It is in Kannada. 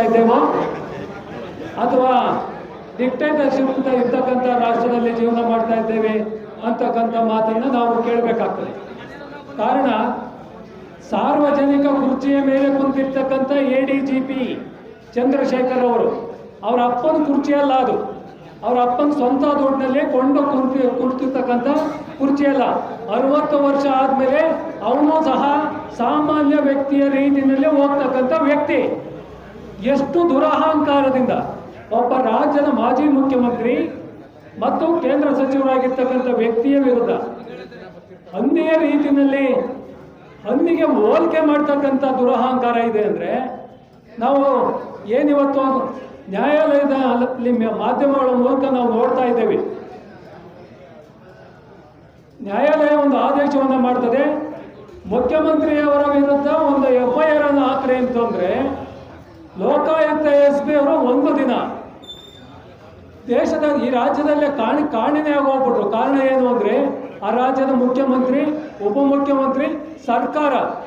ಇದ್ದೇವೋ ಅಥವಾ ಡಿಕ್ಟೇಟರ್ಶಿಪ್ ಇರ್ತಕ್ಕಂಥ ರಾಷ್ಟ್ರದಲ್ಲಿ ಜೀವನ ಮಾಡ್ತಾ ಇದ್ದೇವೆ ಅಂತಕ್ಕಂಥ ಮಾತನ್ನು ನಾವು ಕೇಳಬೇಕಾಗ್ತದೆ. ಕಾರಣ, ಸಾರ್ವಜನಿಕ ಕುರ್ಚಿಯ ಮೇಲೆ ಕುಂತಿರ್ತಕ್ಕಂಥ A D G P Chandrashekhar ಅವರು, ಅವರ ಅಪ್ಪನ ಕುರ್ಚಿ ಅಲ್ಲ ಅದು. ಅವರ ಅಪ್ಪನ ಸ್ವಂತ ದುಡ್ಡಿನಲ್ಲೇ ಕೊಂಡು ಕುಂತಿ ಕುರ್ತಿರ್ತಕ್ಕಂಥ ಕುರ್ಚಿ ಅಲ್ಲ. ಅರವತ್ತು ವರ್ಷ ಆದಮೇಲೆ ಅವನು ಸಹ ಸಾಮಾನ್ಯ ವ್ಯಕ್ತಿಯ ರೀತಿಯಲ್ಲಿ ಹೋಗ್ತಕ್ಕಂಥ ವ್ಯಕ್ತಿ. ಎಷ್ಟು ದುರಹಂಕಾರದಿಂದ ಒಬ್ಬ ರಾಜ್ಯದ ಮಾಜಿ ಮುಖ್ಯಮಂತ್ರಿ ಮತ್ತು ಕೇಂದ್ರ ಸಚಿವರಾಗಿರ್ತಕ್ಕಂಥ ವ್ಯಕ್ತಿಯ ವಿರುದ್ಧ ಹಂದಿಯ ರೀತಿಯಲ್ಲಿ ಹಂದಿಗೆ ಹೋಲಿಕೆ ಮಾಡ್ತಕ್ಕಂಥ ದುರಹಂಕಾರ ಇದೆ ಅಂದರೆ ನಾವು ಏನಿವತ್ತು ನ್ಯಾಯಾಲಯದ ಮಾಧ್ಯಮಗಳ ಮೂಲಕ ನಾವು ನೋಡ್ತಾ ಇದ್ದೇವೆ. ನ್ಯಾಯಾಲಯ ಒಂದು ಆದೇಶವನ್ನು ಮಾಡ್ತದೆ. ಮುಖ್ಯಮಂತ್ರಿಯವರ ವಿರುದ್ಧ ಒಂದು ಎಫ್ ಐ ಆರ್ ಅನ್ನು ಹಾಕ್ರಿ ಅಂತಂದ್ರೆ ಲೋಕಾಯುಕ್ತ ಎಸ್ ಪಿ ಅವರು ಒಂದು ದಿನ ದೇಶದ ಈ ರಾಜ್ಯದಲ್ಲೇ ಕಾಣಿ, ಕಾಣಿನೇ ಆಗೋಗ್ಬಿಟ್ರು. ಕಾರಣ ಏನು ಅಂದ್ರೆ ಆ ರಾಜ್ಯದ ಮುಖ್ಯಮಂತ್ರಿ, ಉಪಮುಖ್ಯಮಂತ್ರಿ, ಸರ್ಕಾರ.